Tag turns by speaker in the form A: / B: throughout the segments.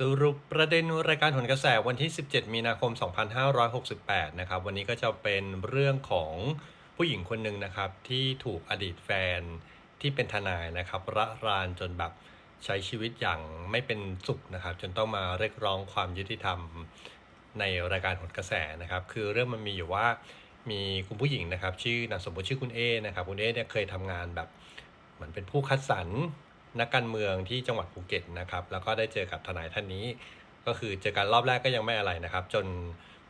A: สรุปประเด็นรายการผลกระแสวันที่ 17 มีนาคม 2568 นะครับ วันนี้ก็จะเป็นเรื่องของผู้หญิงคนหนึ่งนะครับ ที่ถูกอดีตแฟนที่เป็นทนายนะครับระรานจนแบบใช้ชีวิตอย่างไม่เป็นสุขนะครับ จนต้องมาเรียกร้องความยุติธรรมในรายการผลกระแสนะครับ คือเรื่องมันมีอยู่ว่ามีคุณผู้หญิงนะครับ ชื่อนามสมมติชื่อคุณเอนะครับ คุณเอเนี่ยเคยทำงานแบบเหมือนเป็นผู้คัดสรร นักการเมืองที่จังหวัดภูเก็ตนะครับ แล้วก็ได้เจอกับทนายท่านนี้ ก็คือเจอกันรอบแรกก็ยังไม่อะไรนะครับ จน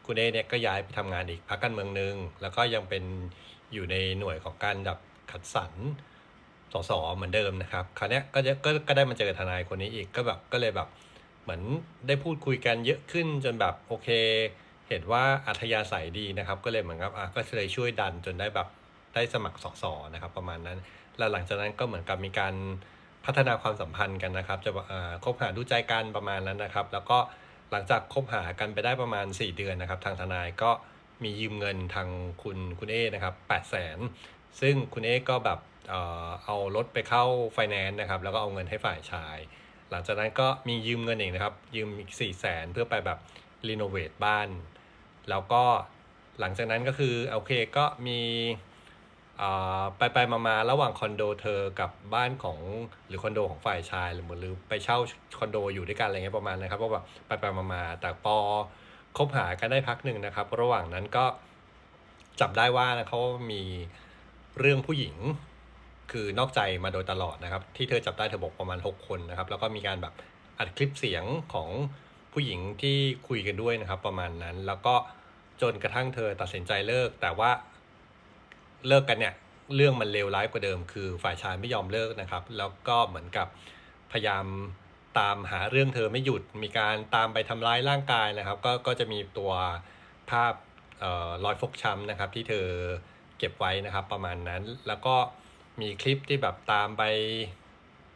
A: คุณเอเนี่ยก็ย้ายไปทำงานอีกพรรคการเมืองหนึ่งแล้วก็ยังเป็นอยู่ในหน่วยของการแบบคัดสรรสสเหมือนเดิมนะครับคราวนี้ก็จะก็ก็ได้มาเจอทนายคนนี้อีกก็แบบก็เลยแบบเหมือนได้พูดคุยกันเยอะขึ้นจนแบบโอเค เห็นว่าอัธยาศัยดีนะครับ ก็เลยเหมือนกับอะก็เลยช่วยดันจนได้แบบได้สมัครสสนะครับ ประมาณนั้น แล้วหลังจากนั้นก็เหมือนกับมีการ พัฒนาความสัมพันธ์กันนะครับ จะคบหาดูใจกันประมาณนั้นนะครับ แล้วก็หลังจากคบหากันไปได้ประมาณ 4 เดือนนะครับ ทางทนายก็มียืมเงินทางคุณคุณเอนะครับ8 0 0แสนซึ่งคุณเอก็แบบเอารถไปเข้าไฟแนนซ์นะครับ แล้วก็เอาเงินให้ฝ่ายชาย หลังจากนั้นก็มียืมเงินอีกนะครับ ยืมอีก4 0 0แสนเพื่อไปแบบรีโนเวทบ้าน แล้วก็หลังจากนั้นก็คือโอเคก็มี ไปไปมามาระหว่างคอนโดเธอกับบ้านของหรือคอนโดของฝ่ายชายหรือหรือไปเช่าคอนโดอยู่ด้วยกันอะไรเงี้ยประมาณนะครับว่าแบบไปไปมามาแต่พอคบหากันได้พักหนึ่งนะครับ ระหว่างนั้นก็จับได้ว่านะเขามีเรื่องผู้หญิงคือนอกใจมาโดยตลอดนะครับ ที่เธอจับได้เธอบอกประมาณ 6 คนนะครับ แล้วก็มีการแบบอัดคลิปเสียงของผู้หญิงที่คุยกันด้วยนะครับ ประมาณนั้น แล้วก็จนกระทั่งเธอตัดสินใจเลิก แต่ว่า เลิกกันเนี่ยเรื่องมันเลวร้ายกว่าเดิม คือฝ่ายชายไม่ยอมเลิกนะครับ แล้วก็เหมือนกับพยายามตามหาเรื่องเธอไม่หยุดมีการตามไปทำร้ายร่างกายนะครับ ก็ก็จะมีตัวภาพเอ่อรอยฟกช้ำนะครับ ที่เธอเก็บไว้นะครับประมาณนั้น แล้วก็มีคลิปที่แบบตามไป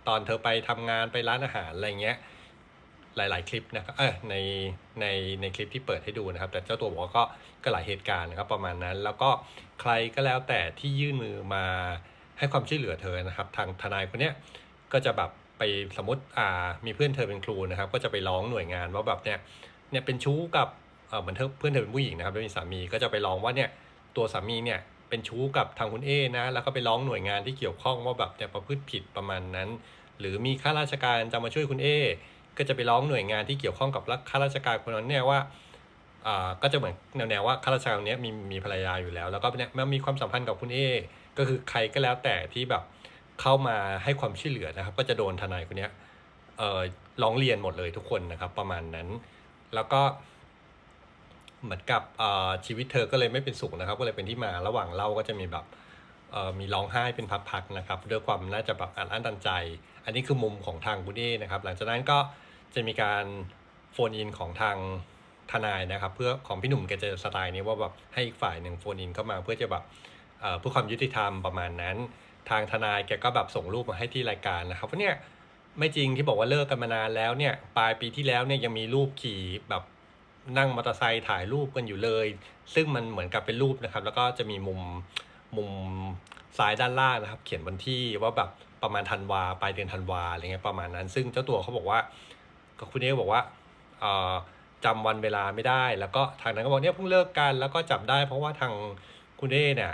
A: ตอนเธอไปทำงานไปร้านอาหารอะไรเงี้ย หลาย ๆ คลิปนะครับเออในในในคลิปที่เปิดให้ดูนะครับ แต่เจ้าตัวบอกว่าก็ก็หลายเหตุการณ์นะครับประมาณนั้น แล้วก็ใครก็แล้วแต่ที่ยื่นมือมาให้ความช่วยเหลือเธอนะครับ ทางทนายคนเนี้ยก็จะแบบไปสมมติอ่ามีเพื่อนเธอเป็นครูนะครับ ก็จะไปร้องหน่วยงานว่าแบบเนี่ยเนี่ยเป็นชู้กับเออเหมือนเธอเพื่อนเธอเป็นผู้หญิงนะครับแล้วมีสามีก็จะไปร้องว่าเนี่ยตัวสามีเนี่ยเป็นชู้กับทางคุณเอนะแล้วก็ไปร้องหน่วยงานที่เกี่ยวข้องว่าแบบเนี่ยประพฤติผิดประมาณนั้น หรือมีข้าราชการจะมาช่วยคุณเอ ก็จะไปร้องหน่วยงานที่เกี่ยวข้องกับข้าราชการคนนั้นเนี่ยว่าอ่าก็จะเหมือนแนวๆว่าข้าราชการคนเนี้ยมีมีภรรยาอยู่แล้ว แล้วก็เนี่ยมันมีความสัมพันธ์กับคุณเอก็คือใครก็แล้วแต่ที่แบบเข้ามาให้ความช่วยเหลือนะครับ ก็จะโดนทนายคนเนี้ยเอ่อร้องเรียนหมดเลยทุกคนนะครับ ประมาณนั้น แล้วก็เหมือนกับอ่อชีวิตเธอก็เลยไม่เป็นสุขนะครับ ก็เลยเป็นที่มาระหว่างเล่าก็จะมีแบบเอ่อมีร้องไห้เป็นพักๆนะครับด้วยความน่าจะแบบอัดอั้นตันใจ อันนี้คือมุมของทางคุณเอนะครับ หลังจากนั้นก็ จะมีการโฟนอินของทางทนายนะครับ เพื่อของพี่หนุ่มแกจะสไตล์นี้ว่าแบบให้อีกฝ่ายหนึ่งโฟนอินเข้ามาเพื่อจะแบบเพื่อความยุติธรรมประมาณนั้น ทางทนายแกก็แบบส่งรูปมาให้ที่รายการนะครับว่าเนี่ยไม่จริงที่บอกว่าเลิกกันมานานแล้วเนี่ยปลายปีที่แล้วเนี่ยยังมีรูปขี่แบบนั่งมอเตอร์ไซค์ถ่ายรูปกันอยู่เลย ซึ่งมันเหมือนกับเป็นรูปนะครับ แล้วก็จะมีมุมมุมซ้ายด้านล่างนะครับ เขียนวันที่ว่าแบบประมาณธันวาปลายเดือนธันวาอะไรเงี้ยประมาณนั้น ซึ่งเจ้าตัวเขาบอกว่า ก็คุณเอบอกว่าเอ่อจำวันเวลาไม่ได้ แล้วก็ทางนั้นก็บอกเนี่ยเพิ่งเลิกกัน แล้วก็จับได้ เพราะว่าทางคุณเอเนี่ย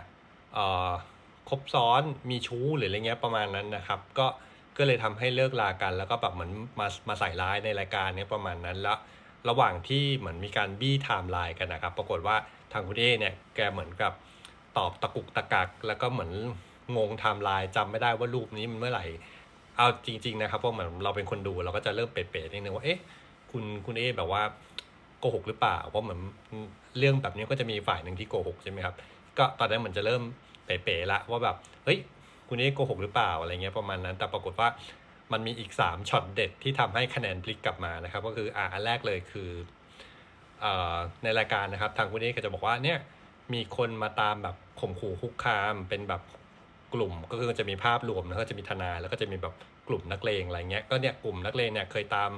A: คบซ้อนมีชู้หรืออะไรเงี้ยประมาณนั้นนะครับ ก็ก็เลยทำให้เลิกลากัน แล้วก็แบบเหมือนมามาใส่ร้ายในรายการเนี้ยประมาณนั้นแล้วระหว่างที่เหมือนมีการบี้ไทม์ไลน์กันนะครับ ปรากฏว่าทางคุณเอเนี่ยแกเหมือนกับตอบตะกุกตะกัก แล้วก็เหมือนงงไทม์ไลน์จำไม่ได้ว่ารูปนี้มันเมื่อไหร่ เอาจริง ๆ นะครับเพราะเหมือนเราเป็นคนดูเราก็จะเริ่มเป๋ๆนิดนึงว่าเอ๊ะคุณคุณเอแบบว่าโกหกหรือเปล่าเพราะเหมือนเรื่องแบบนี้ก็จะมีฝ่ายหนึ่งที่โกหกใช่ไหมครับก็ตอนนั้นเหมือนจะเริ่มเป๋ๆละว่าแบบเฮ้ยคุณเอโกหกหรือเปล่าอะไรเงี้ยประมาณนั้น แต่ปรากฏว่ามันมีอีก3ช็อตเด็ดที่ทำให้คะแนนพลิกกลับมานะครับ ก็คืออ่าอันแรกเลยคือเอ่อในรายการนะครับ ทางคุณเอกก็จะบอกว่าเนี่ยมีคนมาตามแบบข่มขู่คุกคามเป็นแบบ กลุ่มก็คือจะมีภาพรวมแล้วก็จะมีทนายแล้วก็จะมีแบบกลุ่มนักเลงอะไรเงี้ยก็เนี่ยกลุ่มนักเลงเนี่ยเคยตาม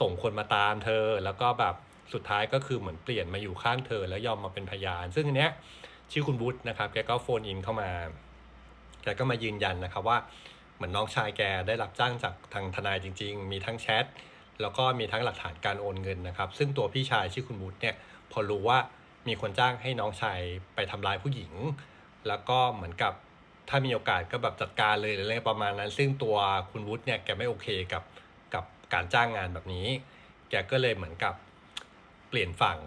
A: ส่งคนมาตามเธอ แล้วก็แบบสุดท้ายก็คือเหมือนเปลี่ยนมาอยู่ข้างเธอแล้วยอมมาเป็นพยาน ซึ่งอันเนี้ยชื่อคุณวุฒินะครับแกก็โฟนอินเข้ามาแกก็มายืนยันนะครับว่าเหมือนน้องชายแกได้รับจ้างจากทางทนายจริง ๆ มีทั้งแชทแล้วก็มีทั้งหลักฐานการโอนเงินนะครับ ซึ่งตัวพี่ชายชื่อคุณวุฒิเนี่ยพอรู้ว่ามีคนจ้างให้น้องชายไปทำร้ายผู้หญิง แล้วก็เหมือนกับ ถ้ามีโอกาสก็แบบจัดการเลยอะไรประมาณนั้น ซึ่งตัวคุณวุฒิเนี่ยแกไม่โอเคกับกับการจ้างงานแบบนี้ แกก็เลยเหมือนกับเปลี่ยนฝั่ง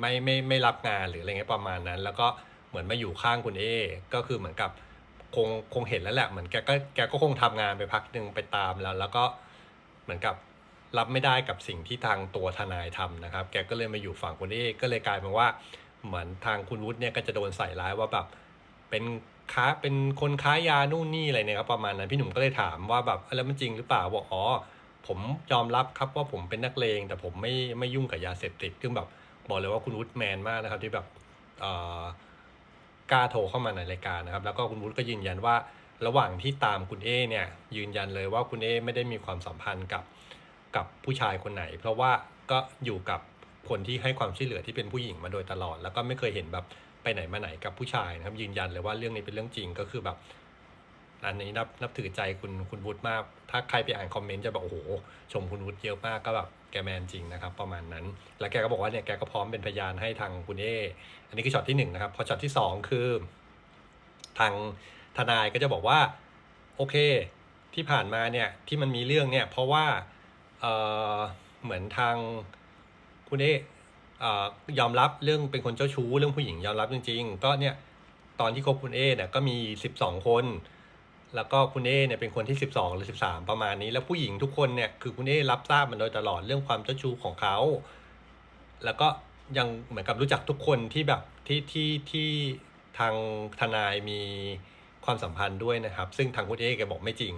A: ไม่ไม่ไม่รับงานหรืออะไรเงี้ยประมาณนั้น แล้วก็เหมือนมาอยู่ข้างคุณเอก็คือเหมือนกับคงคงเห็นแล้วแหละเหมือนแกก็แกก็คงทำงานไปพักหนึ่งไปตามแล้ว แล้วก็เหมือนกับรับไม่ได้กับสิ่งที่ทางตัวทนายทำนะครับ แกก็เลยมาอยู่ฝั่งคุณเอก็เลยกลายเป็นว่าเหมือนทางคุณวุฒิเนี่ยก็จะโดนใส่ร้ายว่าแบบ เป็นค้าเป็นคนค้ายานู่นนี่อะไรเนี่ยครับประมาณนั้นพี่หนุ่มก็เลยถามว่าแบบแล้วมันจริงหรือเปล่าบอกอ๋อผมยอมรับครับว่าผมเป็นนักเลงแต่ผมไม่ไม่ยุ่งกับยาเสพติดซึ่งแบบบอกเลยว่าคุณวุฒิแมนมากนะครับที่แบบเออกล้าโทรเข้ามาในรายการนะครับ แล้วก็คุณวุฒิก็ยืนยันว่าระหว่างที่ตามคุณเอเนี่ยยืนยันเลยว่าคุณเอไม่ได้มีความสัมพันธ์กับกับผู้ชายคนไหน เพราะว่าก็อยู่กับคนที่ให้ความช่วยเหลือที่เป็นผู้หญิงมาโดยตลอด แล้วก็ไม่เคยเห็นแบบ ไปไหนมาไหนกับผู้ชายนะครับ ยืนยันเลยว่าเรื่องนี้เป็นเรื่องจริงก็คือแบบอันนี้นับนับถือใจคุณคุณวุฒิมาก ถ้าใครไปอ่านคอมเมนต์จะบอกโอ้โหชมคุณวุฒิเยอะมากก็แบบแกแมนจริงนะครับ ประมาณนั้น แล้วแกก็บอกว่าเนี่ยแกก็พร้อมเป็นพยานให้ทางคุณเออันนี้คือช็อตที่หนึ่งนะครับ พอช็อตที่สองคือ ทางทนายก็จะบอกว่า โอเค ที่ผ่านมาเนี่ยที่มันมีเรื่องเนี่ยเพราะว่าเออเหมือนทางคุณเอเอ่อ ยอมรับเรื่องเป็นคนเจ้าชู้เรื่องผู้หญิงยอมรับจริง ๆ ก็เนี่ยตอนที่คบคุณเอเนี่ยก็มีสิบสองคน แล้วก็คุณเอเนี่ยเป็นคนที่ 12 หรือ 13 ประมาณนี้ แล้วผู้หญิงทุกคนเนี่ยคือคุณเอรับทราบมันโดยตลอดเรื่องความเจ้าชู้ของเขา แล้วก็ยังเหมือนกับรู้จักทุกคนที่แบบที่ที่ที่ทางทนายมีความสัมพันธ์ด้วยนะครับ ซึ่งทางคุณเอแกบอกไม่จริง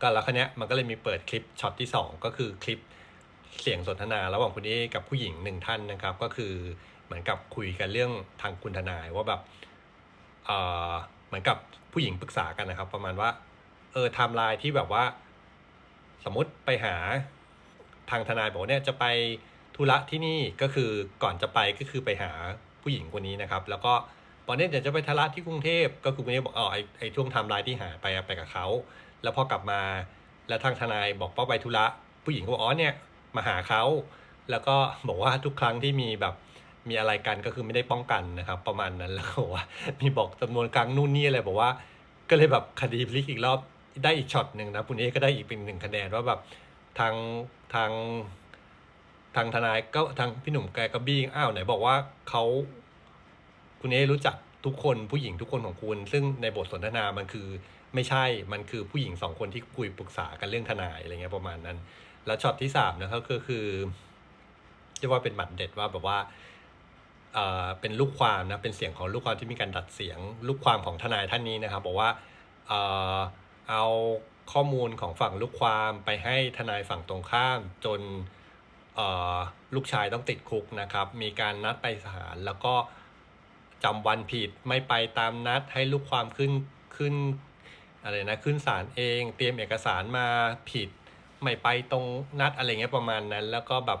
A: ก็แล้วคันนี้ยมันก็เลยมีเปิดคลิปช็อตที่ 2 ก็คือคลิป เสียงสนทนาระหว่างคุณเอกับผู้หญิงหนึ่งท่านนะครับ ก็คือเหมือนกับคุยกันเรื่องทางคุณทนายว่าแบบเออเหมือนกับผู้หญิงปรึกษากันนะครับ ประมาณว่าเออไทม์ไลน์ที่แบบว่า สมมติไปหาทางทนายบอกเนี่ยจะไปธุระที่นี่ก็คือก่อนจะไปก็คือไปหาผู้หญิงคนนี้นะครับ แล้วก็บอกเนี่ยเดี๋ยวจะไปธุระที่กรุงเทพก็คือคุณเอบอกอ๋อไอไอช่วงไทม์ไลน์ที่หาไปไปกับเขาแล้วพอกลับมาแล้วทางทนายบอกว่าไปธุระผู้หญิงก็บอกอ๋อเนี่ย มาหาเขา แล้วก็บอกว่าทุกครั้งที่มีแบบมีอะไรกันก็คือไม่ได้ป้องกันนะครับ ประมาณนั้นแล้วบอกว่า มีบอกจำนวนครั้งนู่นนี่อะไรบอกว่า ก็เลยแบบคดีพลิกอีกรอบได้อีกช็อตหนึ่งนะคุณเอก็ได้อีกเป็นหนึ่งคะแนนว่าแบบทางทางทางทนายก็ทางพี่หนุ่มแกก็บี้อ้าวไหนบอกว่าเขาคุณเอรู้จักทุกคนผู้หญิงทุกคนของคุณ ซึ่งในบทสนทนามันคือ ไม่ใช่มันคือผู้หญิงสองคนที่คุยปรึกษากันเรื่องทนายอะไรเงี้ยประมาณนั้น แล้วช็อตที่สามนะครับก็คือเรียกว่าเป็นหมัดเด็ดว่าแบบว่าเอ่อเป็นลูกความนะเป็นเสียงของลูกความที่มีการดัดเสียง ลูกความของทนายท่านนี้นะครับ บอกว่าเอ่อเอาข้อมูลของฝั่งลูกความไปให้ทนายฝั่งตรงข้ามจนเอ่อลูกชายต้องติดคุกนะครับ มีการนัดไปศาลแล้วก็จำวันผิดไม่ไปตามนัดให้ลูกความขึ้นขึ้น อะไรนะขึ้นศาลเอง เตรียมเอกสารมาผิด ไม่ไปตรงนัดอะไรเงี้ยประมาณนั้น แล้วก็แบบ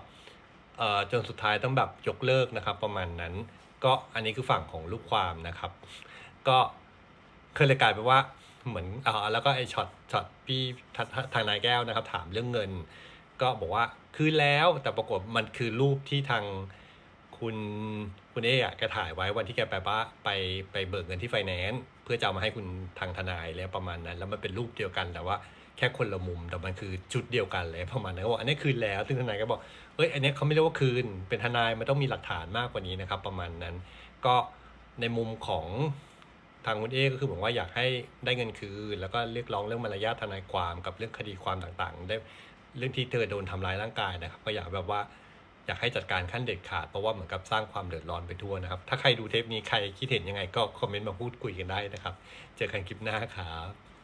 A: เอ่อจนสุดท้ายต้องแบบยกเลิกนะครับ ประมาณนั้น ก็อันนี้คือฝั่งของลูกความนะครับ ก็เคยเลยกลายเป็นว่าเหมือนอ่าแล้วก็ไอช็อตช็อตพี่ทททางนายแก้วนะครับ ถามเรื่องเงิน ก็บอกว่าคืนแล้วแต่ปรากฏมันคือรูปที่ทาง คุณคุณเอ๋อะแกถ่ายไว้วันที่แกไปบ้าไปไปเบิกเงินที่ไฟแนนซ์เพื่อจะเอามาให้คุณทางทนายแล้วประมาณนั้น แล้วมันเป็นรูปเดียวกันแต่ว่าแค่คนละมุมแต่มันคือชุดเดียวกันเลยประมาณนั้นก็บอกอันนี้คืนแล้วซึ่งทนายก็บอกเอ้ยอันนี้เขาไม่เรียกว่าคืน เป็นทนายมันต้องมีหลักฐานมากกว่านี้นะครับ ประมาณนั้น ก็ในมุมของทางคุณเอก็คือบอกว่าอยากให้ได้เงินคืน แล้วก็เรียกร้องเรื่องมารยาททนายความกับเรื่องคดีความต่างๆ ได้เรื่องที่เธอโดนทำร้ายร่างกายนะครับก็อยากแบบว่า อยากให้จัดการขั้นเด็ดขาดเพราะว่าเหมือนกับสร้างความเดือดร้อนไปทั่วนะครับ ถ้าใครดูเทปนี้ใครคิดเห็นยังไงก็คอมเมนต์มาพูดคุยกันได้นะครับ เจอกันคลิปหน้าครับ